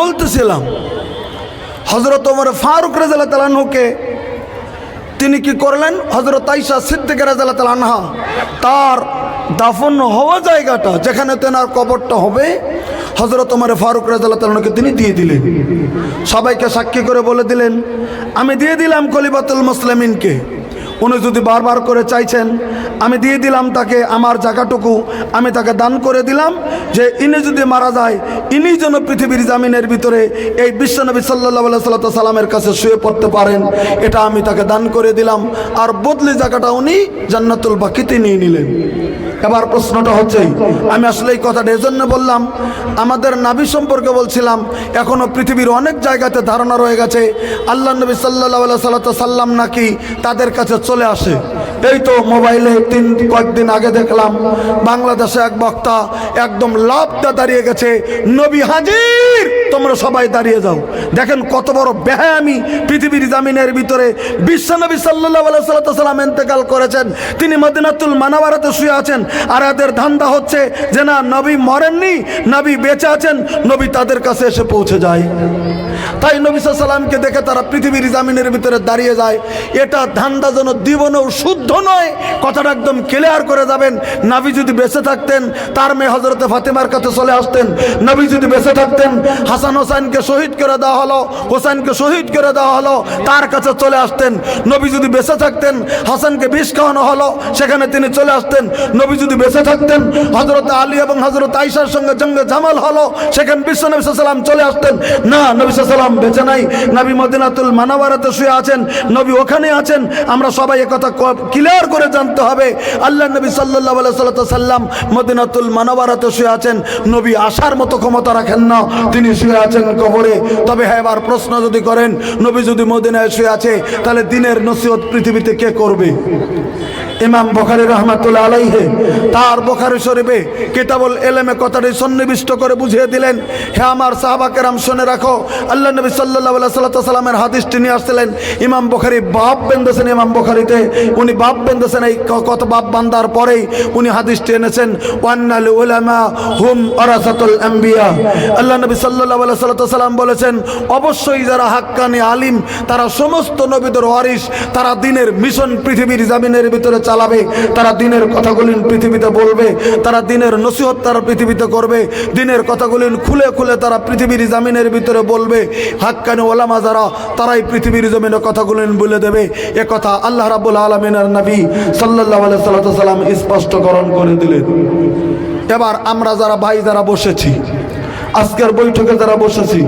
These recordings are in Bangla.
বলতেছিলাম হজরত ওমর ফারুক রাজাল তালানহুকে তিনি কি করলেন? হজরত আইসা সিদ্দিক রাজাল তালানহা তার দাফন হওয়া জায়গাটা যেখানে তেনার কবরটা হবে হজরত ওমর ফারুক রাজাল তালানহুকে তিনি দিয়ে দিলেন। সবাইকে সাক্ষী করে বলে দিলেন, আমি দিয়ে দিলাম কলিবাতুল মুসলিমিনকে। উনি যদি বারবার করে চাইছেন, আমি দিয়ে দিলাম তাকে আমার জায়গাটুকু, আমি তাকে দান করে দিলাম যে ইনি যদি মারা যায়, ইনি যেন পৃথিবীর জামিনের ভিতরে এই বিশ্বনবী সাল্লাহ সাল্লা সাল্লামের কাছে শুয়ে পড়তে পারেন। এটা আমি তাকে দান করে দিলাম। আর বদলি জায়গাটা উনি জান্নাতুল বাকিতে নিয়ে নিলেন। এবার প্রশ্নটা হচ্ছে আমি আসলে এই কথাটা এজন্য বললাম, আমাদের নাবি সম্পর্কে বলছিলাম এখনও পৃথিবীর অনেক জায়গাতে ধারণা রয়ে গেছে, আল্লাহ নবী সাল্লাহ সাল্লাম নাকি তাদের কাছে চলে আসে। এই তো মোবাইলে তিন, কয়েকদিন আগে দেখলাম বাংলাদেশে এক বক্তা একদম লাভটা দাঁড়িয়ে গেছে, নবী হাজির! তোমরা সবাই দাঁড়িয়ে যাও। দেখেন কত বড় বেহায়ামি পৃথিবীর জামিনের ভিতরে বিশ্বনবী সাল্লাহ সাল্লাম এন্তেকাল করেছেন। তিনি মদিনাতুল মানাবারাতে শুয়ে আছেন। আর এদের ধান্দা হচ্ছে যে না, নবী মরেননি, নবী বেঁচে আছেন, নবী তাদের কাছে এসে পৌঁছে যায়। তাই নবী সাল্লামকে দেখে তারা পৃথিবীর জামিনের ভিতরে দাঁড়িয়ে যায়। এটা ধান্দা যেন জীবনেও শুদ্ধ নয়, কথাটা একদম ক্লিয়ার করে যাবেন। নবী যদি বেঁচে থাকতেন, তার মেয়ে হজরতে ফাতেমার কাছে চলে আসতেন। নবী যদি বেঁচে থাকতেন, হাসান হোসেনকে শহীদ করে দেওয়া হলো হোসেনকে শহীদ করে দেওয়া হলো, তার কাছে চলে আসতেন। নবী যদি বেঁচে থাকতেন, হাসানকে বিষ খাওয়ানো হলো, সেখানে তিনি চলে আসতেন। নবী যদি বেঁচে থাকতেন হজরত আলী এবং হজরত আইসার সঙ্গে জঙ্গে জামাল হলো, সেখানে বিশ্ব নবী সাল্লাম চলে আসতেন। না, নবী সাল্লাম বেঁচে নাই। নবী মদিনাতুল মানাবারাতে শুয়ে আছেন, নবী ওখানে আছেন। আমরা সবাই একথা ক্লিয়ার করে জানতে হবে। আল্লাহ নবী সাল্লাহ সাল্লাম মদিনাতুল মানাবারাতে শুয়ে আছেন। নবী আসার মতো ক্ষমতা রাখেন না। তিনি শুয়ে আছেন কবরে। তবে হ্যাঁ এবার প্রশ্ন যদি করেন, নবী যদি মদিনায় শুয়ে আছে, তাহলে দিনের নসিহত পৃথিবীতে কে করবে? ইমাম বখারি রহমাতুল্লাহ আলাইহে তার বখারি শরীফে কিতাবুল এলেমে কথাটি সন্নিবিষ্ট করে বুঝিয়ে দিলেন। হে আমার সাহাবাকেরাম শুনে রাখো আল্লাহ নবী সাল্লাহ সাল্লামের হাদিসটি নিয়ে আসছিলেন ইমাম বখারি বাপ বেঁধেছেন ইমাম বখারিতে। উনি বাপ বেঁধেছেন এই কত বাপ বান্দার পরেই উনি হাদিসটি এনেছেন, ওয়ান্নাল উলামা হুম অরাসাতুল আম্বিয়া। আল্লাহ নবী সাল্লাহ সাল্লাম বলেছেন, অবশ্যই যারা হাক্কানি আলিম, তারা সমস্ত নবীদের ওয়ারিস তারা দিনের মিশন পৃথিবীর জামিনের ভিতরে চালাবে, তারা দিনের কথাগুলি পৃথিবীতে বলবে, তারা দিনের নসিহত তারা পৃথিবীতে করবে, দিনের কথাগুলি খুলে খুলে তারা পৃথিবীর জামিনের ভিতরে বলবে। হাক্কানি ওলামা যারা, তারাই পৃথিবীর জমিনে কথাগুলি বলে দেবে। এ কথা আল্লাহ রাবুল আলমিনার নবী সাল্লাহ সাল্লাম স্পষ্টকরণ করে দিলেন। এবার আমরা যারা ভাই যারা বসেছি, আজকের বৈঠকে যারা বসেছি,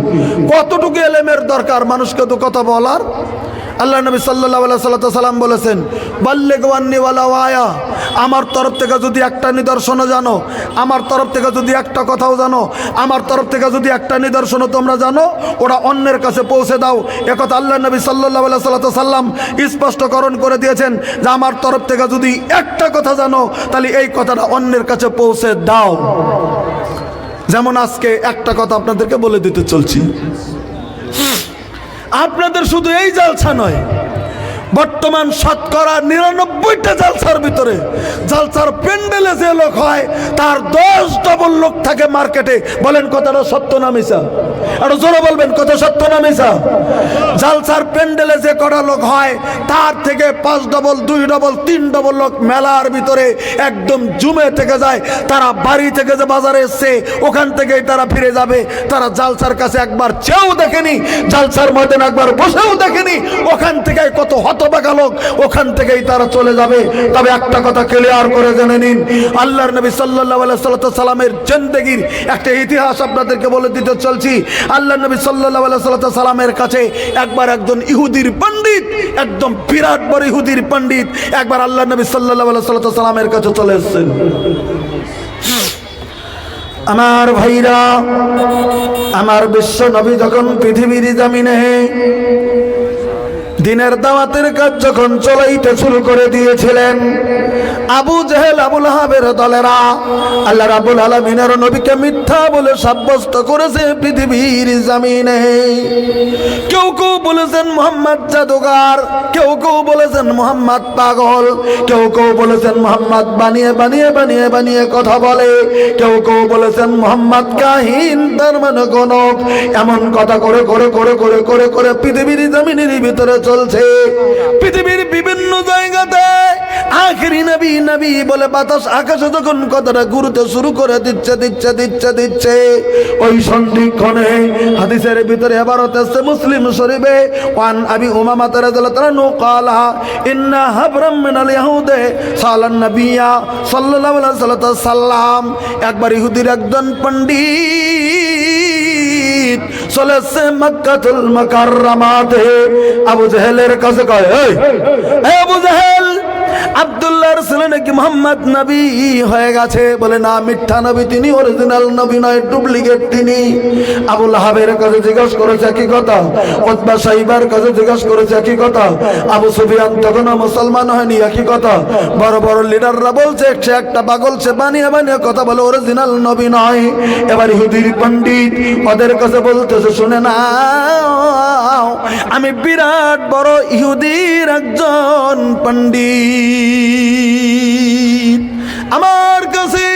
কতটুকু এলেমের দরকার মানুষকে তো কথা বলার? আল্লাহ নবী সাল্লাহ সাল্লাম বলেছেন বাল্যে গোয়ান্নিওয়ালা ওয়ায়া আমার তরফ থেকে যদি একটা নিদর্শনও জানো, আমার তরফ থেকে যদি একটা কথাও জানো, আমার তরফ থেকে যদি একটা নিদর্শনও তোমরা জানো ওরা অন্যের কাছে পৌঁছে দাও। একথা আল্লাহ নবী সাল্লাহ সাল্লাহ সাল্লাম স্পষ্টকরণ করে দিয়েছেন যে, আমার তরফ থেকে যদি একটা কথা জানো, তাহলে এই কথাটা অন্যের কাছে পৌঁছে দাও। যেমন আজকে একটা কথা আপনাদেরকে বলে দিতে চলছি। আপনাদের শুধু এই জালসা নয় বর্তমান শতকরা নিরানব্বইটা জালসার ভিতরে, জালসার প্যান্ডেলে যে লোক হয়, তার দশ ডবল লোক থাকে মার্কেটে। বলেন কথাটা সত্য না মিশা আরও জোরে বলবেন, কথা সত্য না মিশা জালসার প্যান্ডেলে যে কটা লোক হয়, তার থেকে পাঁচ ডবল, দুই ডবল, তিন ডবল লোক মেলার ভিতরে একদম জুমে থেকে যায়। তারা বাড়ি থেকে যে বাজারে এসছে, ওখান থেকেই তারা ফিরে যাবে। তারা জালসার কাছে একবার চেয়েও দেখেনি, জালসার ময়দান একবার বসেও দেখেনি। ওখান থেকে কত লোক ওখান থেকেই তারা চলে যাবে। তবে একটা কথা ক্লিয়ার করে জেনে নিন, আল্লাহর নবী সাল্লাহ সাল্লামের জেন্দেগির একটা ইতিহাস আপনাদেরকে বলে দিতে চলছি। আল্লাহ নবী সাল্লাহ সাল্লামের কাছে একবার একজন ইহুদির পণ্ডিত, একদম বিরাট বড় ইহুদির পণ্ডিত, একবার আল্লাহ নবী সাল্লাহ সাল্লামের কাছে চলে এসেছেন। আমার ভাইরা, আমার বিশ্ব নবী যখন পৃথিবীর জামিনে দিনের দাওয়াতের কাজ যখন চলাইতে শুরু করে দিয়েছিলেন আবু জেহেল, আবুল হাবের দলেরা আল্লাহ রাবুল আলমিনের নবীকে মিথ্যা বলে সাব্যস্ত করেছে পৃথিবীর জামিনে। কেউ কেউ বলেছেন মোহাম্মদ জাদুগার কেউ কেউ বলেছেন মোহাম্মদ পাগল, কেউ কেউ বলেছেন মোহাম্মদ বানিয়ে বানিয়ে বানিয়ে বানিয়ে কথা বলে, কেউ কেউ বলেছেন মোহাম্মদ কাহিন, তার মানে গণক। এমন কথা করে করে করে করে করে করে পৃথিবীর জমিনের ভিতরে চলছে। পৃথিবীর বিভিন্ন জায়গাতে আখেরি নবী নবী বলে বাতাস আকাশে যখন কথাটা শুরু করে দিচ্ছে দিচ্ছে দিচ্ছে দিচ্ছে ওই সন্ধিক্ষণে হাদিসের ভিতরে এবার হতেছে মুসলিম শরীফে ওয়ান নু ক্বালা ইন্না সালান নাবিয়া সাল্লাম একবার ইহুদির একজন পণ্ডিত চলেছে মক্কাতুল মুকাররমাতে আবু জেহেলের কাছে কয় এই আবু জেহেল আব্দুল্লাহর ছেলে নাকি মোহাম্মদ নবী হয়ে গেছে। বলে, না মিথ্যা নবী তিনি অরিজিনাল নবী নয় ডুপ্লিকেট তিনি। আবুল হাবের কাছে জিজ্ঞাসা করেছে কি কথা? ওতবা সাহিবার কাছে জিজ্ঞাসা করেছে কি কথা? আবু সুফিয়ান তখনও মুসলমান হয়নি, একই কথা। বড় বড় লিডাররা বলছে, সে একটা পাগল, সে বানিয়ে বানিয়ে কথা বলে অরিজিনাল নবী নয়। এবার ইহুদির পণ্ডিত ওদের কাছে বলতেছে, শুনে না আমি বিরাট বড় ইহুদির একজন পণ্ডিত। আমার কাছে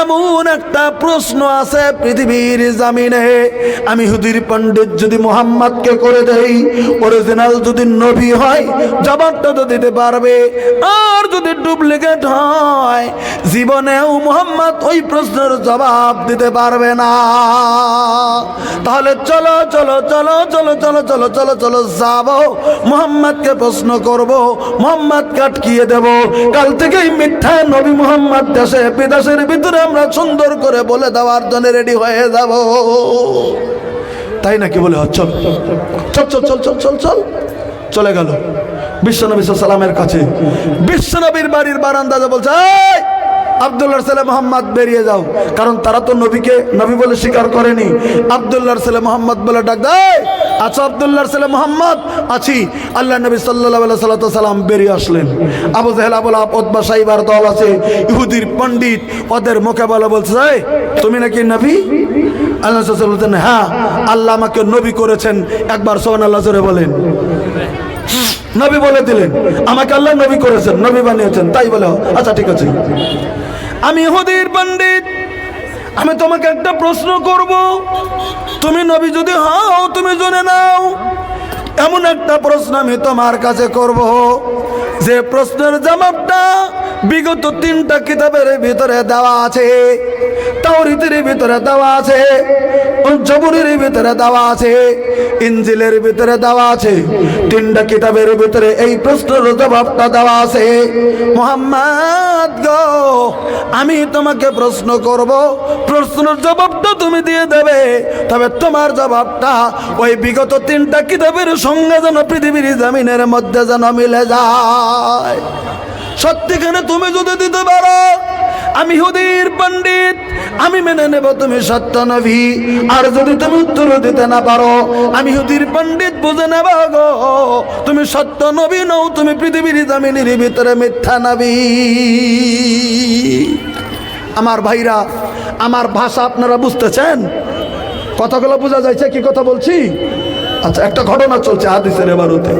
এমন একটা প্রশ্ন আছে পৃথিবীর জামিনে। আমি হুদির পণ্ডিত যদি মোহাম্মদকে করে দেই অরিজিনাল যদি নবী হয়, জবাবটা তো দিতে পারবে। আর যদি ডুপ্লিকেট হয়, জীবনেও মোহাম্মদ ওই প্রশ্নের জবাব দিতে পারবে না। তাহলে চলো চলো চলো চলো চলো চলো চলো চলো, যাব। মোহাম্মদকে প্রশ্ন করব মোহাম্মদ কাটকিয়ে দেব। কাল থেকেই মিথ্যা নবী মোহাম্মদ দেশে বিদেশের ভিতরে আমরা সুন্দর করে বলে দেওয়ার জন্য রেডি হয়ে যাব। তাই নাকি বলে চল চল চল চল চল চল চল। চলে গেল। বিশ্বনবী সালামের কাছে বিশ্বনবীর বাড়ির বারান্দাজা বলছে "এই, আব্দুল্লাহর ছেলে মোহাম্মদ বেরিয়ে যাও। কারণ তারা তো নবীকে নবী বলে স্বীকার করেনি। আব্দুল্লাহর ছেলে মোহাম্মদ বলে ডাক দেয় আচ্ছা আব্দুল্লাহর ছেলে মোহাম্মদ? আছি। আল্লাহ নবী সাল্লাহ সাল্লাম বেরিয়ে আসলেন। আবু জাহেল আবুল ওতবা সাইবার দল আছে। ইহুদির পণ্ডিত ওদের মুখে বলে বলছে "এই, তুমি নাকি নবী? আল্লাহ বলছেন হ্যাঁ আল্লাহ আমাকে নবী করেছেন। একবার সোহান আল্লাহ বলেন। নবী বলে দিলেন, আমাকে আল্লাহ নবী করেছেন, নবী বানিয়েছেন, তাই বলে আচ্ছা ঠিক আছে। আমি ইহুদির পণ্ডিত, আমি তোমাকে একটা প্রশ্ন করব। তুমি নবী যদি হও, তুমি জেনে নাও এমন একটা প্রশ্ন আমি তোমার কাছে করব। যে প্রশ্নের জবাবটা বিগত তিনটা কিতাবের ভিতরে দেওয়া আছে তাওরিতের ভিতরে দেওয়া আছে, জবুরের ভিতরে দেওয়া আছে ইঞ্জিলের ভিতরে দেওয়া আছে, তিনটা কিতাবের ভিতরে এই প্রশ্নের জবাবটা দেওয়া আছে। মোহাম্মদ গো, আমি তোমাকে প্রশ্ন করব, প্রশ্নের জবাবটা তুমি দিয়ে দেবে, তবে তোমার জবাবটা ওই বিগত তিনটা কিতাবের সঙ্গে যেন পৃথিবীর জামিনের মধ্যে যেন মিলে যায়। সত্যিখানে তুমি যদি দিতে পারো? আমি হুদির পণ্ডিত, আমি মেনে নেব তুমি সত্য নবী। আর যদি তুমি উত্তর দিতে না পারো, আমি হুদির পণ্ডিত বুঝে নেব গো। তুমি সত্য নবী নও, তুমি পৃথিবীর জামিনের ভিতরে মিথ্যা নবী। আমার ভাইরা, আমার ভাষা আপনারা বুঝতেছেন? কথাগুলো বোঝা যাচ্ছে কি কথা বলছি? আচ্ছা একটা ঘটনা চলছে হাদিসের এবারতে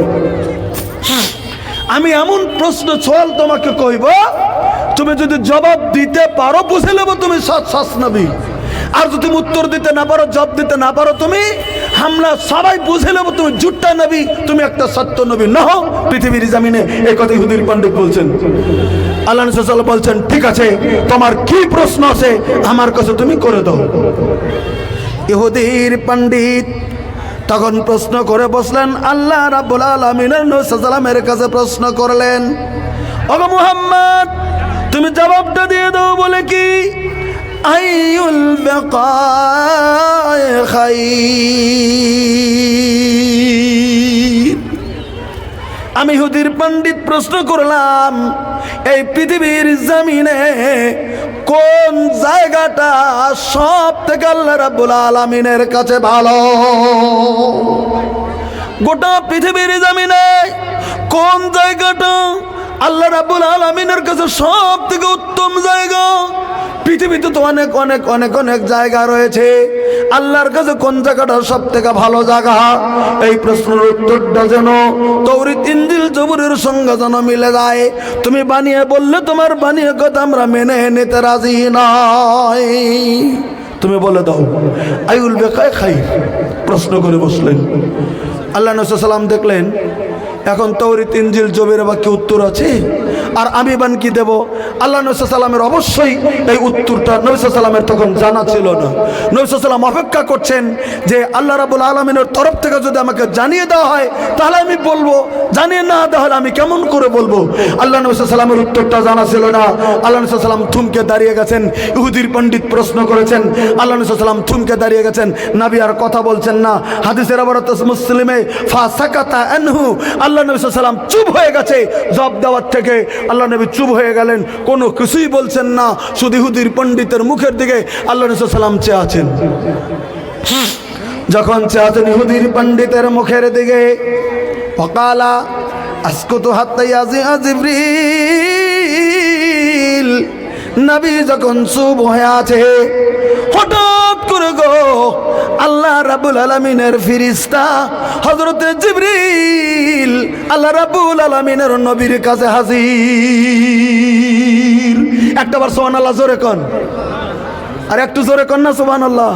আমি এমন প্রশ্ন সোয়াল তোমাকে কইব তুমি যদি জবাব দিতে পারো বুঝে নেব তুমি সৎ সৎ নবী আর যদি তুমি উত্তর দিতে না পারো জব দিতে না পারো তুমি হামলা সবাই বুঝে নেব তুমি জুট্টা নবী তুমি একটা সত্য নবী নহ পৃথিবীর জামিনে। এই কথা হুদির পণ্ডিত বলছেন। আল্লাহ সাল্লাম বলছেন ঠিক আছে তোমার কি প্রশ্ন আছে আমার কাছে তুমি করে দাও। ইহুদির পণ্ডিত তখন প্রশ্ন করে বসলেন, আল্লাহ রাব্বুল আলামিনের কাছে প্রশ্ন করলেন, ওগো মুহাম্মদ, তুমি জবাবটা দিয়ে দাও বলে কি? আমি হুদির পণ্ডিত প্রশ্ন করলাম এই পৃথিবীর জমিনে কোন জায়গাটা সব থেকে আল্লাহ রাব্বুল আলামিনের কাছে ভালো? গোটা পৃথিবীর জমিনে কোন জায়গাটা আল্লাহ রাব্বুল আলমিনের কাছে সব থেকে উত্তম জায়গা। পৃথিবীতে তো অনেক অনেক অনেক অনেক জায়গা রয়েছে। আল্লাহর কাছে কোন জায়গাটা সব থেকে ভালো জায়গা? এই প্রশ্নের উত্তরটা যেন তৌরি ইঞ্জিল জবুরের সঙ্গে যেন মিলে যায়। তুমি বানিয়ে বললে তোমার বানিয়ে কথা আমরা মেনে নিতে রাজি নয় তুমি বলে দাও, আইউল বেকায় খাই প্রশ্ন করে বসলেন। আল্লাহ নসাল্লাম দেখলেন এখন তৌরিত তিনজিল জবের বাক্যে উত্তর আছে? আর আমি বান কি দেব? আল্লাহ নসাল্লামের অবশ্যই এই উত্তরটা নবিসাল্লামের তখন জানা ছিল না। নবিসাল্লাম অপেক্ষা করছেন যে আল্লাহ রাবুল আলমিনের তরফ থেকে যদি আমাকে জানিয়ে দেওয়া হয়, তাহলে আমি বলব। জানিয়ে না তাহলে আমি কেমন করে বলব? আল্লাহ নবিসাল্লামের উত্তরটা জানা ছিল না। আল্লাহ নবিসাল্লাম থুমকে দাঁড়িয়ে গেছেন। ইহুদির পণ্ডিত প্রশ্ন করেছেন। আল্লাহ নবিসাল্লাম থুমকে দাঁড়িয়ে গেছেন। নাবি আর কথা বলছেন না। হাদিসের আবার মুসলিমে ফা সাকাতা আনহু। আল্লাহ নবী সাল্লাম চুপ হয়ে গেছে। জব দেওয়ার থেকে আল্লাহ নবী চুপ হয়ে গেলেন। কোনো কিছুই বলছেন না। শুধু ইহুদির পণ্ডিতের মুখের দিকে আল্লাহ নবী চেয়ে আছেন। যখন চেয়ে আছেন ইহুদির পণ্ডিতের মুখের দিকে অকালা আসকুতু হাত্তাই আজি আজিব্রিল নবী যখন চুপ হয়ে আছে, হঠাৎ করে গো, আল্লাহ রাবুল আলমিনের ফিরিস্তা হজরতে জিবরিল, আল্লাহ রাবুল আলমিনের নবীর কাছে হাজির। একটা বার সোহান আল্লাহ জোরে কন। আর একটু জোরে কন না সোহান আল্লাহ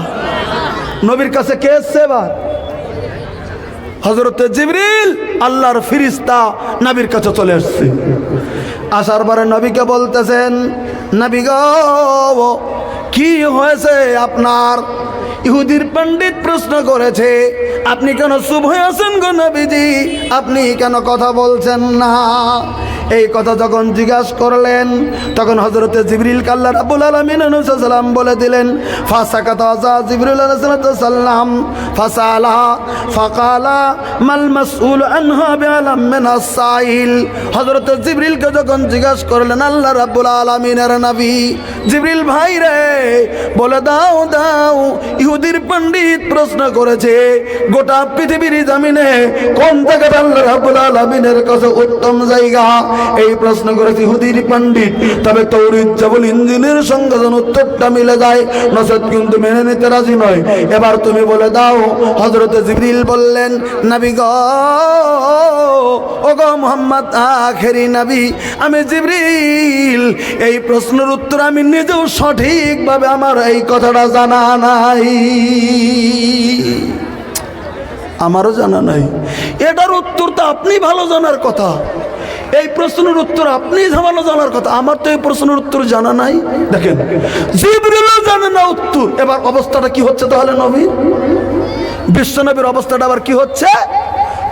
নবীর কাছে কে এসছে এবার? হজরত জিবরিল, আল্লাহর ফিরিস্তা নবীর কাছে চলে আসছে আসার পরে নবীকে বলতেছেন, নবী গো কি হয়েছে আপনার ইহুদির পণ্ডিত প্রশ্ন করেছে, আপনি কেন শুভ আছেন গো নবীজি? আপনি কেন কথা বলছেন না? এই কথা যখন জিজ্ঞাসা করলেন, তখন হজরতে জিবরিল কাল্লা রাবুল আলমিন সাল্লাম বলে দিলেন ফাঁসা কথা জিবরুল সাল্লাম ফাঁসা আলাহ ফাকালা, মাল মাসউল আস-সাইল হযরত জিবরিলকে যখন জিজ্ঞাসা করলেন, আল্লাহ রাব্বুল আলামিনের নবী। জিবরিল, ভাই রে, বলে দাও দাও। পণ্ডিত প্রশ্ন করেছে, গোটা পৃথিবীর জমিনে কোন জায়গাটা আল্লাহ রাব্বুল আলামিনের কাছে উত্তম জায়গা? এই প্রশ্ন করেছে ইহুদির পণ্ডিত। তবে তৌরিত জবল ইঞ্জিনের সঙ্গে যেন উত্তরটা মিলে যায়, নসদ কিন্তু মেনে নিতে রাজি নয়। এবার তুমি বলে দাও হজরতে জিবরিল বললেন, নবী গ ও গো মোহাম্মদ, আখেরি নবী, আমি জিবরিল। এই প্রশ্নের উত্তর আমি নিজেও সঠিকভাবে আমার এই কথাটা জানা নাই। আমারও জানা নাই। এটার উত্তর তো আপনি ভালো জানার কথা। এই প্রশ্নের উত্তর আপনি ভালো জানার কথা। আমার তো এই প্রশ্নের উত্তর জানা নাই। দেখেন, জিবরিলও জানে না উত্তর। এবার অবস্থাটা কি হচ্ছে তাহলে নবীর বিশ্বনবীর অবস্থাটা আবার কি হচ্ছে?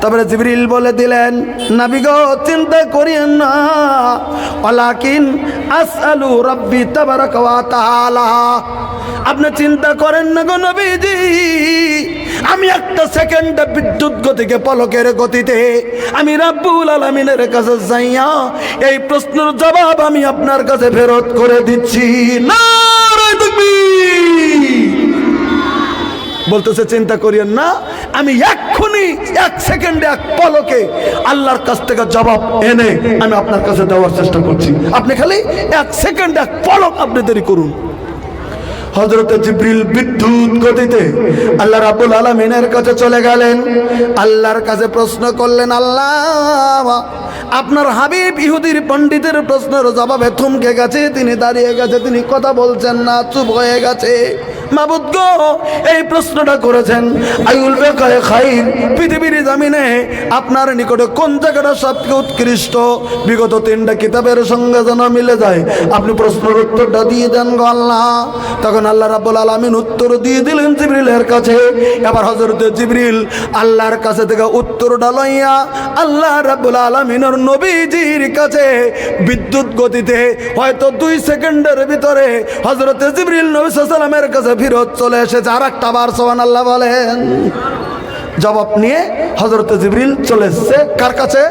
তারপরে জিবরিল বলে দিলেন, নাবি গো, চিন্তা করিয়েন না। ওয়ালাকিন আসআলু রাব্বি তাবারাকা ওয়া তাআলা। আপনি চিন্তা করেন না গো নবীজি। আমি একটা সেকেন্ডে বিদ্যুৎ গতিকে পলকের গতিতে আমি রাব্বুল আলামিনের কাছে যাইয়া এই প্রশ্নের জবাব আমি আপনার কাছে ফেরত করে দিচ্ছি। তাকবীর। বলতেছে, চিন্তা করিয়েন না, আমি এক্ষুনি এক সেকেন্ডে এক পলকে আল্লাহর কাছ থেকে জবাব এনে আমি আপনার কাছে দেওয়ার চেষ্টা করছি। আপনি খালি এক সেকেন্ড এক পলক আপনি দেরি করুন। হজরত জিব্রিল বিদ্যুৎ গতিতে আল্লাহ রাবুল আলমিনের কাছে চলে গেলেন। আল্লাহর কাছে প্রশ্ন করলেন, আল্লাহ, আপনার হাবিব ইহুদির পণ্ডিতের প্রশ্নের জবাবে থমকে গেছে, তিনি দাঁড়িয়ে গেছে, তিনি কথা বলছেন না, চুপ হয়ে গেছে। মাবুদ গো, এই প্রশ্নটা করেছেন। আইউল বেকায় পৃথিবীর জামিনে আপনার নিকটে কোন জায়গাটা সবচেয়ে উৎকৃষ্ট? বিগত তিনটা কিতাবের সঙ্গে যেন মিলে যায়। আপনি প্রশ্নের উত্তরটা দিয়ে দেন গো আল্লাহ। তখন আল্লাহ রাব্বুল আলামিন উত্তর দিয়ে দিলেন জিবরিলের কাছে। এবার হযরত জিবরিল আল্লাহর কাছে থেকে উত্তরটা লইয়া আল্লাহ রাব্বুল আলামিনের নবীজির কাছে বিদ্যুৎ গতিতে হয়তো দুই সেকেন্ডের ভিতরে হযরত জিবরিল নবী সাল্লামের কাছে ফিরত চলে এসেছে আর একটা বার সোহান আল্লাহ বলেন। জবাব নিয়ে হজরত জিবরিল চলে এসছে। কার কাছে?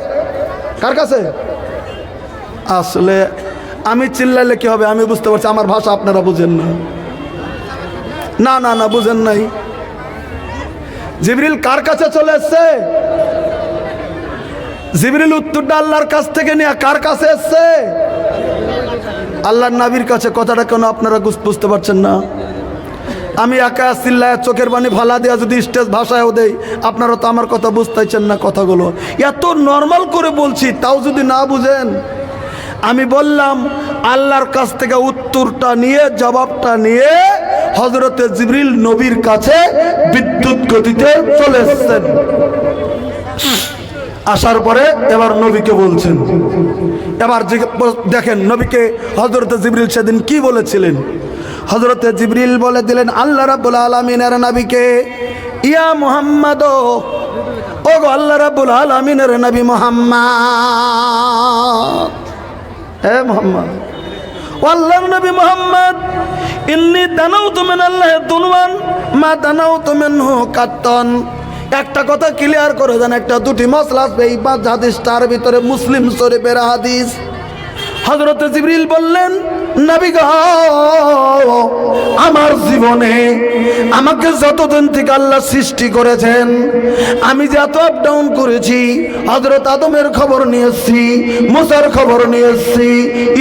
কার কাছে? আসলে আমি চিল্লাইলে কি হবে? আমি বুঝতে পারছি, আমার ভাষা আপনারা বুঝেন না। না না না, বুঝেন নাই। জিবরিল কার কাছে চলে এসছে? জিবরিল উত্তরটা আল্লাহর কাছ থেকে নিয়ে কার কাছে এসছে? আল্লাহর নাবির কাছে। কথাটা কেন আপনারা বুঝতে পারছেন না? আমি একা চিল্লায় চোখের পানি ফালা দেওয়া যদি স্টেজ ভাষায়ও দেই, আপনারা তো আমার কথা বুঝতেছেন না কথাগুলো। এত নর্মাল করে বলছি, তাও যদি না বুঝেন? আমি বললাম, আল্লাহর কাছ থেকে উত্তরটা নিয়ে, জবাবটা নিয়ে হজরতে জিবরিল নবীর কাছে বিদ্যুৎ গতিতে চলে এসছেন। আসার পরে এবার নবীকে বলছেন। এবার দেখেন, নবীকে হজরতে জিবরিল সেদিন কি বলেছিলেন? হজরতে জিবরিল বলে দিলেন, আল্লাহ রাব্বুল আলমিনের নবীকে, ইয়া মুহাম্মদ ও গো আল্লাহ রাব্বুল আলমিনের নবী মোহাম্মদ, হে মোহাম্মদ, ও আল্লাহর নবী মোহাম্মদ, ইন্নি দানাও তুমেন আল্লাহ দুনওয়ান, মা দানাও তুমেন হু কাত্তন। একটা কথা ক্লিয়ার করে দেন, একটা দুটি মশলা আসবে এই পাঁচ হাদিসটার ভিতরে মুসলিম শরীফের হাদিস। হজরত জিবরিল বললেন আমার জীবনে আমাকে যতদিন থেকে আল্লাহ সৃষ্টি করেছেন, আমি যে এত আপ ডাউন করেছি হজরত আদমের খবর নিয়ে এসছি, মুসার খবর নিয়ে এসছি,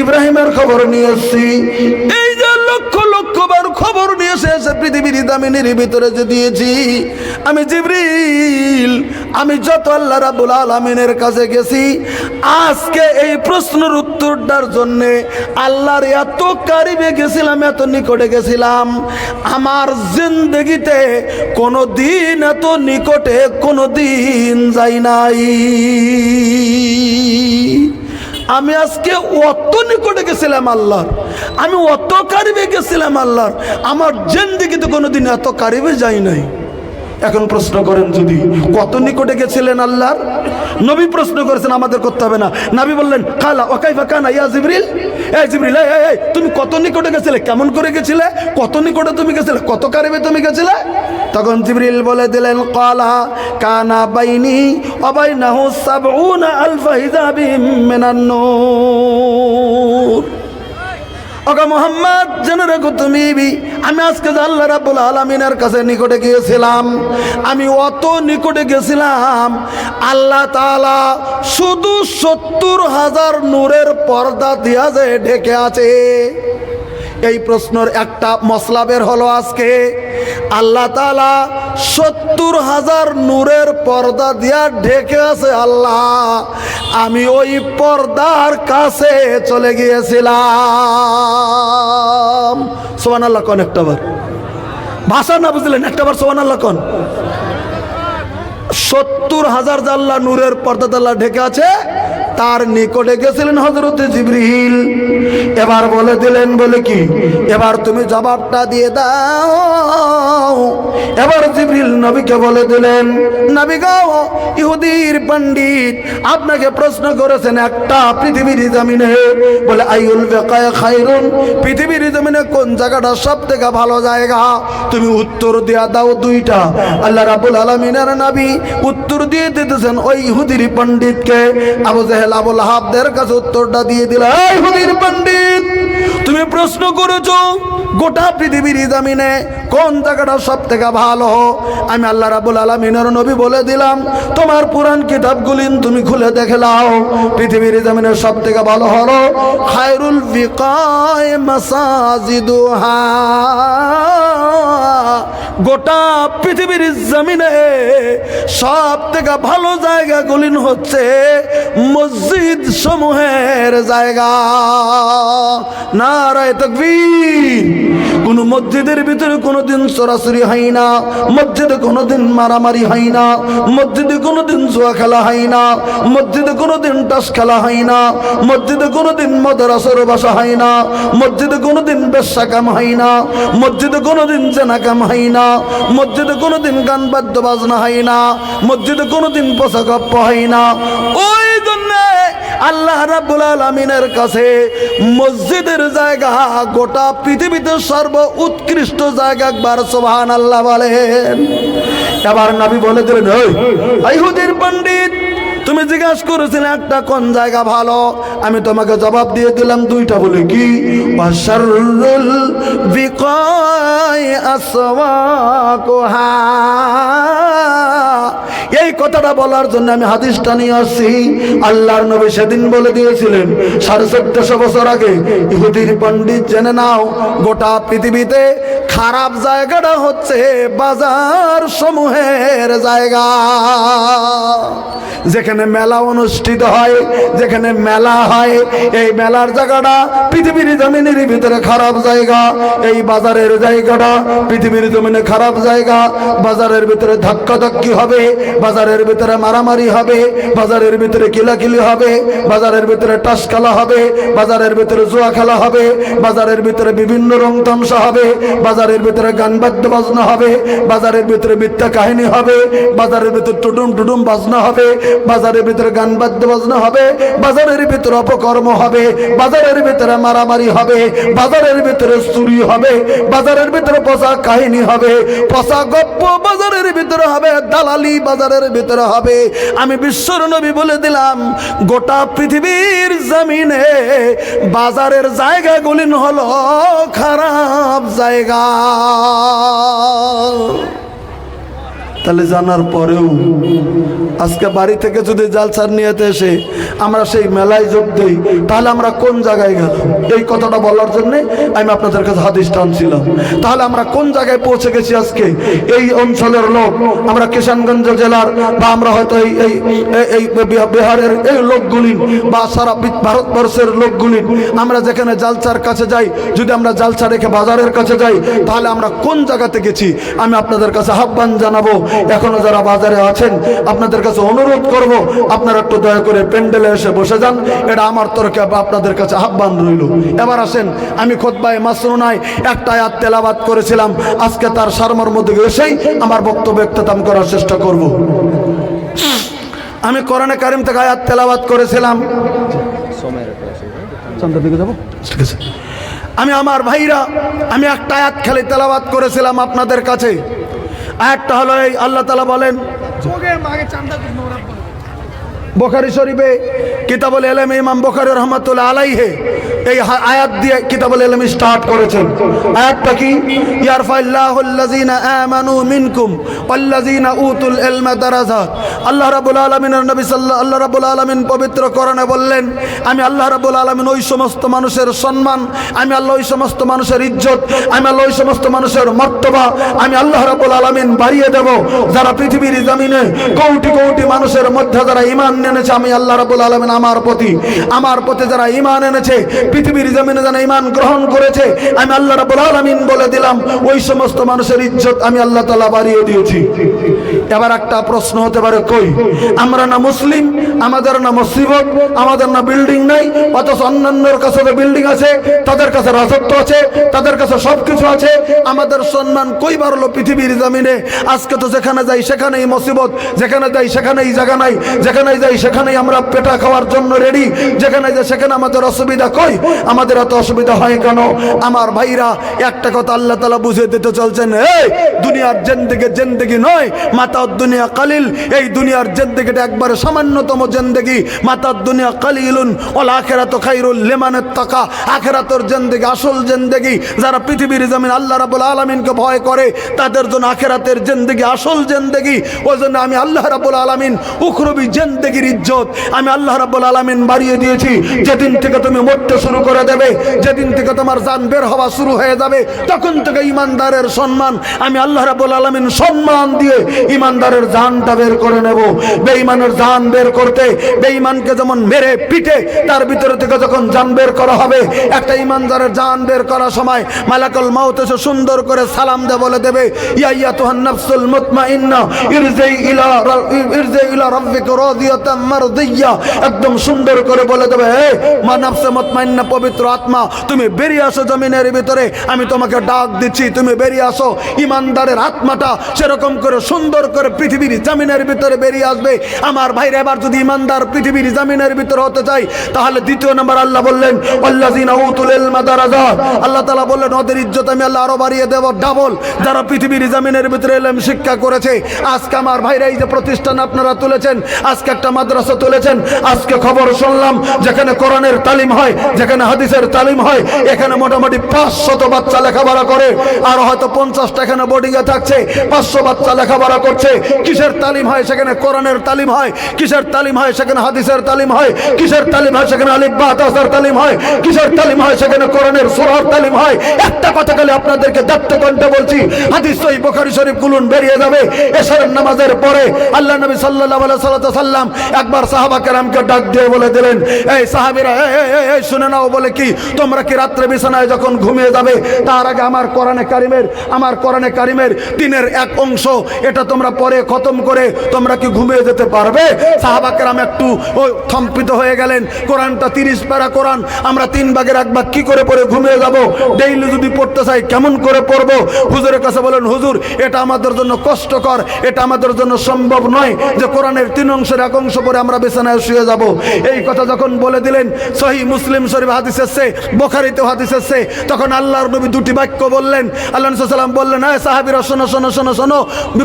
ইব্রাহিমের খবর নিয়ে এসছি, এই যে লক্ষ লক্ষ খবর নিয়ে এসে এসে পৃথিবীর দামিনীর ভিতরে যে দিয়েছি। আমি জিবরিল, আমি যত আল্লাহ রাবুল আলমিনের কাছে গেছি, আজকে এই প্রশ্নের উত্তরটার জন্যে আল্লাহর এত কারিবে গেছিলাম, এত নিকটে গেছিলাম। আমার জিন্দগিতে কোনো দিন এত নিকটে কোনো দিন যাই নাই। আমি আজকে অত নিকটে গেছিলাম আল্লাহর। আমি অত কারিবে গেছিলাম আল্লাহর। আমার জেন্দিগিতে কোনোদিন এত কারিবে যাই নাই। এখন প্রশ্ন করেন যদি কত নিকটে গেছিলেন আল্লাহর? নবী প্রশ্ন করেছেন আমাদের করতে হবে না। নবী বললেন কালা ওকাইফা কানা ইয়া জিবরিল? এই জিবরিল এই, তুমি কত নিকটে গেছিলে? কেমন করে গেছিলে? কত নিকটে তুমি গেছিলে? কত কারিবে তুমি গেছিলে? তখন জিবরিল বলে দিলেন কালা কানা বাইনি অবাইনাহু সাবউনা আলফা হিজাবিম মিনান নূর। ওগো মোহাম্মদ, জেনে রেখো তুমি আমি আজকে আল্লাহ রাব্বুল আলমিনের কাছে নিকটে গিয়েছিলাম, আমি অত নিকটে গেছিলাম, আল্লাহ তাআলা শুধু সত্তর হাজার নূরের পর্দা দিয়া যে ঢেকে আছে। এই প্রশ্নের একটা মশলা বের হলো আজকে। আল্লাহ তালা সত্তর হাজার নূরের পর্দা দিয়া ঢেকে আছে আল্লাহ। আমি ওই পর্দার কাছে চলে গিয়েছিলাম। সোহান আল্লাহ কন একটা বার। ভাষা না বুঝলেন একটা বার সোহান আল্লাহ কন। সত্তর হাজার জাল্লা নূরের পর্দাদাল্লা ঢেকে আছে তার নিকটে গেছিলেন হজরত জিবরিল। এবার বলে দিলেন, বলে কি? এবার তুমি জবাবটা দিয়ে দাও। এবার জিবরিল নবীকে বলে দিলেন, নবী গাও ইহুদির পণ্ডিত, আপনাকে প্রশ্ন করেছেন একটা পৃথিবীর জমিনে। বলে আইউল বেকায় খাইরুন পৃথিবীর জমিনে কোন জায়গাটা সব থেকে ভালো জায়গা? তুমি উত্তর দেয়া দাও দুইটা। আল্লাহ রাবুল আলমিনের নবী উত্তর দিয়ে দিতেছেন ওই ইহুদির পণ্ডিতকে। আবু জেহেল আবুল হাবদের কাছে উত্তরটা দিয়ে দিল এই হুদির পণ্ডিত তুমি প্রশ্ন করেছ, গোটা পৃথিবীর জামিনে কোন জায়গাটা সব থেকে ভালো? আমি আল্লাহ রাবুল আলমিনের নবী বলে দিলাম, তোমার পুরান কিতাবগুলি তুমি খুলে দেখে নাও। পৃথিবীর জামিনে সব থেকে ভালো হলো খায়রুল গোটা পৃথিবীর জমিনে সব থেকে ভালো জায়গাগুলি হচ্ছে মসজিদ সমূহের জায়গা। নারায় তকবীর। কোন ভিতরে কোনোদিন সরাসরি হয় না, মসজিদে কোনোদিন মারামারি হয় না, মসজিদে কোনোদিন খেলা হয় না কোনোদিন টাস খেলা হয় না কোনোদিন হয় না, মসজিদে কোনোদিন কাম হয় না, মসজিদে কোনোদিন কাম হয় না কোনোদিন গান বাদ্য বাজনা হয় না কোনোদিন পোশাক হয় না। ওই আল্লাহ রাব্বুল আলমিনের কাছে মসজিদের জায়গা গোটা পৃথিবীতে সর্ব উৎকৃষ্ট জায়গা একবার সোহান আল্লাহ বলেন। এবার নবী বলে দিলেন "ওই, ইহুদির পণ্ডিত তুমি জিজ্ঞাসা করেছিলে একটা কোন জায়গা ভালো? আমি তোমাকে জবাব দিয়ে দিলাম দুইটা বলে কি? এই কথাটা বলার জন্য আমি হাদিসটা নিয়ে আসছি। আল্লাহর নবী সেদিন বলে দিয়েছিলেন, সাড়ে চোদ্দশো বছর আগে ইহুদির পণ্ডিত জেনে নাও, গোটা পৃথিবীতে খারাপ জায়গাটা হচ্ছে বাজার সমূহের জায়গা। যেখানে মেলা অনুষ্ঠিত হয়, যেখানে মেলা হয়, এই মেলার জায়গাটা পৃথিবীর জমিনের ভিতরে খারাপ জায়গা, এই বাজারের জায়গাটা পৃথিবীর জমিনে খারাপ জায়গা, বাজারের ভিতরে ধাক্কাধাক্কি হবে বাজারের ভিতরে মারামারি হবে বাজারের ভিতরে কিলাকিলি হবে বাজারের ভিতরে টাস খেলা হবে বাজারের ভিতরে জুয়া খেলা হবে বাজারের ভিতরে বিভিন্ন রং তামসা হবে বাজারের ভিতরে গান বাদ্য বাজনা হবে বাজারের ভিতরে মিথ্যা কাহিনী হবে বাজারের ভিতরে টুডুম টুডুম বাজনা হবে বাজারের ভিতরে গান বাদ্য বাজনা হবে বাজারের ভিতরে অপকর্ম হবে বাজারের ভিতরে মারামারি হবে বাজারের ভিতরে চুরি হবে বাজারের ভিতরে পচা কাহিনী হবে পচা গপ্প বাজারের ভিতরে হবে দালালি বাজারের ভিতরে হবে। আমি বিশ্বর নবী বলে দিলাম, গোটা পৃথিবীর জমিনে বাজারের জায়গাগুলি হলো খারাপ জায়গা। তাহলে জানার পরেও আজকে বাড়ি থেকে যদি জালসার নিয়েতে এসে আমরা সেই মেলায় যোগ দিই, তাহলে আমরা কোন জায়গায় গেলাম? এই কথাটা বলার জন্যে আমি আপনাদের কাছে হাদিস টানছিলাম। তাহলে আমরা কোন জায়গায় পৌঁছে গেছি আজকে? এই অঞ্চলের লোক, আমরা কিষানগঞ্জ জেলার বা আমরা হয়তো এই এই বিহারের এই লোকগুলি বা সারা ভারতবর্ষের লোকগুলি, আমরা যেখানে জালসার কাছে যাই, যদি আমরা জালসা রেখে বাজারের কাছে যাই, তাহলে আমরা কোন জায়গাতে গেছি? আমি আপনাদের কাছে আহ্বান জানাব এখনও যারা বাজারে আছেন আপনাদের কাছে অনুরোধ করব আপনারা একটু দয়া করে প্যান্ডেলে এসে বসে যান। এটা আমার তরফে আপনাদের কাছে আহ্বান রইল। এবার আসেন আমি খোদবায় মাসরুনায় একটা আয়াত তেলাবাদ করেছিলাম। আজকে তার সারমর মধ্যে এসেই আমার বক্তব্য একতাম করার চেষ্টা করব। আমি করোনা কারিম থেকে আয়াত তেলাবাদ করেছিলাম। ঠিক আছে। আমি আমার ভাইরা আমি একটা আয়াত খালি তেলাবাদ করেছিলাম আপনাদের কাছে। আয়াতটা হলো এই আল্লাহ তালা বলেন বোখারি শরীফে কিতাবুল এলম ইমাম বোখারি রহমতুল্লাহ আলাইহে এই আয়াত দিয়ে কিতাবুল এলেম স্টার্ট করেছেন। আয়াতটা কি? ইয়ারফাল্লাহুল্লাযিনা আমানু মিনকুম ওয়াল্লাযিনা উতুল ইলমা দারাজাত আল্লাহ রাব্বুল আলামিনের নবী সাল্লাল্লাহু আল্লাহ রাব্বুল আলামিন পবিত্র কোরআনে বললেন, আমি আল্লাহ রাব্বুল আলামিন ওই সমস্ত মানুষের সম্মান, আমি আল্লাহ ওই সমস্ত মানুষের ইজ্জত, আমি আল্লাহ ওই সমস্ত মানুষের মর্তবা, আমি আল্লাহ রাব্বুল আলামিন বাড়িয়ে দেব। যারা পৃথিবীর জমিনে কোটি কোটি মানুষের মধ্যে যারা ঈমান এনেছে, আমি আল্লাহ রাব্বুল আলামিন আমার প্রতি আমার প্রতি যারা ঈমান এনেছে পৃথিবীর জমিনে যেন ঈমান গ্রহণ করেছে, আমি আল্লাহ রাব্বুল আলামিন বলে দিলাম, ওই সমস্ত মানুষের ইজ্জত আমি আল্লাহ তাআলা বাড়িয়ে দিয়েছি। এবার একটা প্রশ্ন হতে পারে, কই? আমরা না মুসলিম, আমাদের না মুসিবত, আমাদের না বিল্ডিং নাই, অথচ অন্যান্যর কাছে তো বিল্ডিং আছে, তাদের কাছে রাজত্ব আছে, তাদের কাছে সব কিছু আছে, আমাদের সম্মান কই বাড়লো পৃথিবীর জমিনে? আজকে তো যেখানে যাই সেখানেই মুসিবত, যেখানে যাই সেখানেই জায়গা নাই যেখানে যাই সেখানেই আমরা পেটা খাওয়ার জন্য রেডি যেখানে যাই সেখানে আমাদের অসুবিধা কই? আমাদের এত অসুবিধা হয় কেন? আমার ভাইরা একটা কথা আল্লাহ তালা বুঝে দিতে চলছেন, এই, দুনিয়ার জেন্দিগে জেন্দিগি নয় মাতা দুনিয়া কালিল, এই দুনিয়ার জেন্দিগিটা একবারে সামান্যতম জেন্দিগি মাতা দুনিয়া কালিলুন ওল খাইরুল লেমানের জেন্দিগি, আসল যারা পৃথিবীর জমিন আল্লাহ রাবুল আলমিনকে ভয় করে, তাদের জন্য আখেরাতের জেন্দিগি আসল জেন্দিগি ওই জন্য আমি আল্লাহ রাবুল আলমিন উখরবি জেন্দিগির ইজ্জত আমি আল্লাহ রাবুল আলমিন বাড়িয়ে দিয়েছি, যেদিন থেকে তুমি মরতে শুরু করে দেবে। যেদিন থেকে তোমার জান বের হওয়া শুরু হয়ে যাবে, তখন থেকে ইমানদারের সম্মান, আমি আল্লাহ রাবুল আলমিন সম্মান দিয়ে ইমানদারের জানটা বের করে নেব। বেঈমানের জান বের করতে, বেঈমানকে যেমন মেরে পিটে, তার ভিতরে থেকে যখন জান বের করা হবে, একটা ইমানদারের জান বের করার সময় মালাকুল মাউত এসে সুন্দর করে সালাম দে বলে দেবে, ইয়া ইয়া তুহান নাফসুল মুতমাইন্না, ইরজি ইলা রা- ইরজি ইলা রাব্বিকা রাদিয়াতাম মারদিয়া একদম সুন্দর করে বলে দেবে, হে মা নাফসে মুতমাইন্না পবিত্র আত্মা, তুমি বেরিয়ে আসো জমিনের ভিতরে। আমি তোমাকে ডাক দিচ্ছি, তুমি বেরিয়ে আসো। ইমানদারের আত্মাটা সেরকম করে, সুন্দর করে পৃথিবীর জামিনের ভিতরে বেরিয়ে আসবে। আমার ভাইরা, এবার যদি ইমানদার পৃথিবীর জামিনের ভিতরে হতে চাই তাহলে দ্বিতীয় নম্বর আল্লাহ বললেন আল্লাহ তাআলা বললেন, ওদের ইজ্জত আমি আল্লাহ আরও বাড়িয়ে দেব ডাবল যারা পৃথিবীর জামিনের ভিতরে এলম শিক্ষা করেছে, আজকে আমার ভাইরা এই যে প্রতিষ্ঠান আপনারা তুলেছেন, আজকে একটা মাদ্রাসা তুলেছেন, আজকে খবর শুনলাম, যেখানে কোরআনের তালিম হয়, যেখানে যেখানে হাদিসের তালিম হয়। এখানে মোটামুটি পাঁচশত বাচ্চা লেখাপড়া করে, আর হয়তো পঞ্চাশটা এখানে বোর্ডিংয়ে থাকছে, পাঁচশো বাচ্চা লেখাপড়া করছে। কিসের তালিম হয় সেখানে কোরআনের তালিম হয়, কিসের তালিম হয় সেখানে হাদিসের তালিম হয়, কিসের তালিম হয় সেখানে আলিফ বা তাসার তালিম হয়, কিসের তালিম হয় সেখানে কোরআনের সুরার তালিম হয়। একটা কথা খালি আপনাদেরকে দত্ত কণ্ঠে বলছি, হাদিস সই বোখারি শরীফ গুলুন বেরিয়ে যাবে, এশারের নামাজের পরে আল্লাহ নবী সাল্লাহ আলাইহি সাল্লাম একবার সাহাবা কেরামকে ডাক দিয়ে বলে দিলেন, এই সাহাবীরা এই, শুনে নাও। বলে কি? তোমরা কি রাত্রে বিছানায় যখন ঘুমিয়ে যাবে, তার আগে আমার কোরআনে কারিমের, আমার কোরআনে কারিমের দিনের এক অংশ, এটা তোমরা পরে খতম করে তোমরা কি ঘুমিয়ে যেতে পারবে? সাহাবা কেরাম একটু ও থম্পিত হয়ে গেলেন। কোরআনটা তিরিশ প্যারা কোরআন, আমরা তিন ভাগের এক ভাগ কি করে পড়ে ঘুমিয়ে যাব? ডেইলি যদি পড়তে চাই, কেমন করে পড়ব? হুজুরের কাছে বলেন, হুজুর, এটা আমাদের জন্য কষ্টকর, এটা আমাদের জন্য সম্ভব নয় যে কোরআনের তিন অংশের এক অংশ পরে আমরা বিছানায় শুয়ে যাব। এই কথা যখন বলে দিলেন, সহি মুসলিম শরীফ হাদিস হাদিস তখন আল্লাহর নবী দুটি বাক্য বললেন। আল্লাহ সাল্লাম বললেন হ্যাঁ শোনো শোনো শোনো শোনো।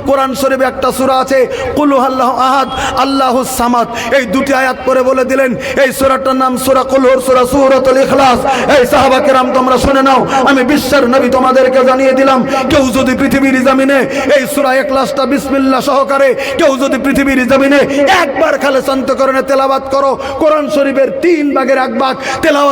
কোরআন শরীফে একটা সূরা আছে, কুলু আল্লাহ আহাদ, আল্লাহ সামাদ। এই দুটি আয়াত বলে দিলেন, এই সূরাটার নাম সূরা সূরা ইখলাস। এই তোমরা শুনে নাও, আমি বিশ্বের নবী তোমাদেরকে জানিয়ে দিলাম, কেউ যদি পৃথিবীর জমিনে এই সূরা ইখলাসটা বিসমিল্লাহ সহকারে, কেউ যদি পৃথিবীর জমিনে একবার খালে শান্তকরণে তেলাওয়াত করো, কোরআন শরীফের তিন ভাগের এক ভাগ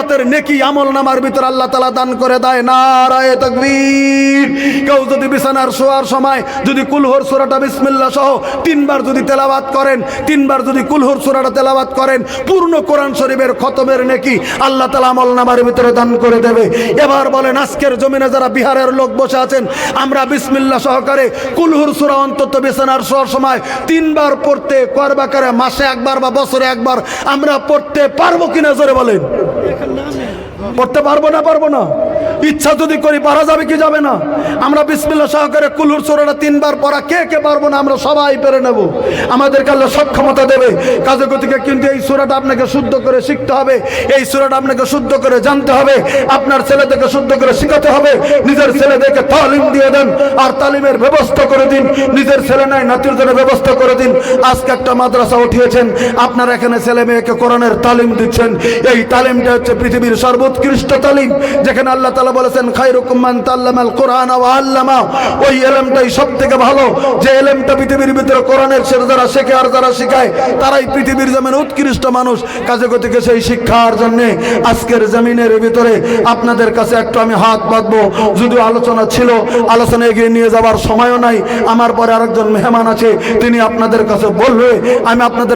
তেলাওয়াতের নেকি আমল নামার ভিতর আল্লাহ তালা দান করে দেয় নারায়ে তাকবীর। কেউ যদি বিছানার শোয়ার সময় যদি কুলহর সূরাটা বিসমিল্লাহ সহ তিনবার যদি তেলাওয়াত করেন, তিনবার যদি কুলহর সূরাটা তেলাওয়াত করেন, পূর্ণ কোরআন শরীফের খতমের নেকি আল্লাহ তাআলা আমল নামার ভিতরে দান করে দেবে। এবার বলেন, আজকের জমিনে যারা বিহারের লোক বসে আছেন, আমরা বিসমিল্লাহ সহকারে কুলহুর সূরা অন্তত বিছানার শোয়ার সময় তিনবার পড়তে করবাকারে মাসে একবার বা বছরে একবার, আমরা পড়তে পারব কিনা জোরে বলেন। পড়তে পারব না পারব না? ইচ্ছা যদি করি পারা যাবে কি যাবে না? আমরা বিসমিল্লা সহকারে কুলুর সোরাটা তিনবার পড়া, কে কে পারব না, আমরা সবাই পেরে নেব। আমাদেরকে আল্লাহ সক্ষমতা দেবে। কাজে গতিকে কিন্তু এই সুরাটা আপনাকে শুদ্ধ করে শিখতে হবে। এই সুরাটা আপনাকে শুদ্ধ করে জানতে হবে। আপনার ছেলেদেরকে শুদ্ধ করে শিখাতে হবে। নিজের ছেলেদেরকে তালিম দিয়ে দেন আর তালিমের ব্যবস্থা করে দিন। নিজের ছেলে নাই, নাতির জন্য ব্যবস্থা করে দিন। আজকে একটা মাদ্রাসা উঠিয়েছেন। আপনার এখানে ছেলে মেয়েকে কোরআনের তালিম দিচ্ছেন। এই তালিমটা হচ্ছে পৃথিবীর সর্বোৎকৃষ্ট তালিম, যেখানে আল্লাহ তালা বলেছেন খাইরুকুম্মান তাল্লামাল কোরআন আল্লামা। ওই এলেমটাই সব থেকে ভালো। যে এলেমটা পৃথিবীর ভিতরে কোরআনের সে যারা শেখে আর যারা শেখায়, তারাই পৃথিবীর উৎকৃষ্ট মানুষ। কাজে গতিকে সেই শিক্ষার জন্য আজকের জমিনের ভিতরে আপনাদের কাছে একটু আমি হাত বাঁধবো। যদিও আলোচনা ছিল, আলোচনা এগিয়ে নিয়ে যাওয়ার সময়ও নাই। আমার পরে আরেকজন মেহমান আছে, তিনি আপনাদের কাছে বলবে, আমি আপনাদের